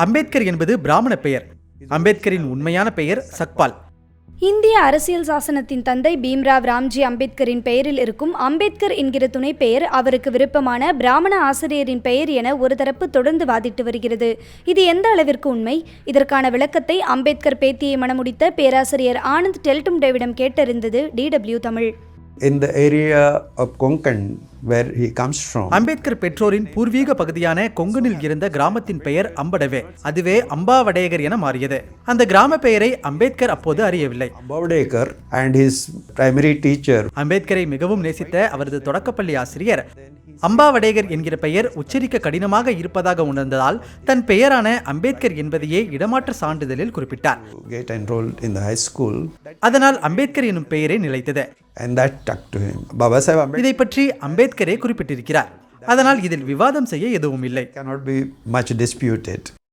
அம்பேத்கர் என்பது பிராமண பெயர். அம்பேத்கரின் உண்மையான பெயர் சக்பால். இந்திய அரசியல் சாசனத்தின் தந்தை பீம்ராவ் ராம்ஜி அம்பேத்கரின் பெயரில் இருக்கும் அம்பேத்கர் என்கிற துணை பெயர் அவருக்கு விருப்பமான பிராமண ஆசிரியரின் பெயர் என ஒரு தரப்பு தொடர்ந்து வாதிட்டு வருகிறது. இது எந்த அளவிற்கு உண்மை? இதற்கான விளக்கத்தை அம்பேத்கர் பேத்தியை மணமுடித்த பேராசிரியர் ஆனந்த் டெல்டும் டேவிடம் கேட்டறிந்தது DW Tamil. In the area of Konkan, where he comes from, Ambedkar பெற்றோரின் பூர்வீக பகுதியான கொங்கனில் இருந்த கிராமத்தின் பெயர் அம்படவே அதுவே அம்பாவடேகர் என மாறியது. அந்த கிராம பெயரை அம்பேத்கர் அப்போது அறியவில்லை. Bavdekar and his primary teacher. அம்பேத்கரை மிகவும் நேசித்த அவரது தொடக்கப்பள்ளி ஆசிரியர். அம்பாவடேகர் என்கிற பெயர் உச்சரிக்க கடினமாக இருப்பதாக உணர்ந்ததால் தன் பெயரான அம்பேத்கர் என்பதையே இடமாற்ற சான்றிதழில் குறிப்பிட்டார். Get enrolled in the high school, அதனால் அம்பேத்கர் எனும் பெயரே நிலைத்தது. And that stuck to him. Baba Sahib Ambedkar இதை பற்றி அம்பேத்கரே குறிப்பிட்டிருக்கிறார். அதனால் இதில் விவாதம் செய்ய எதுவும் இல்லை.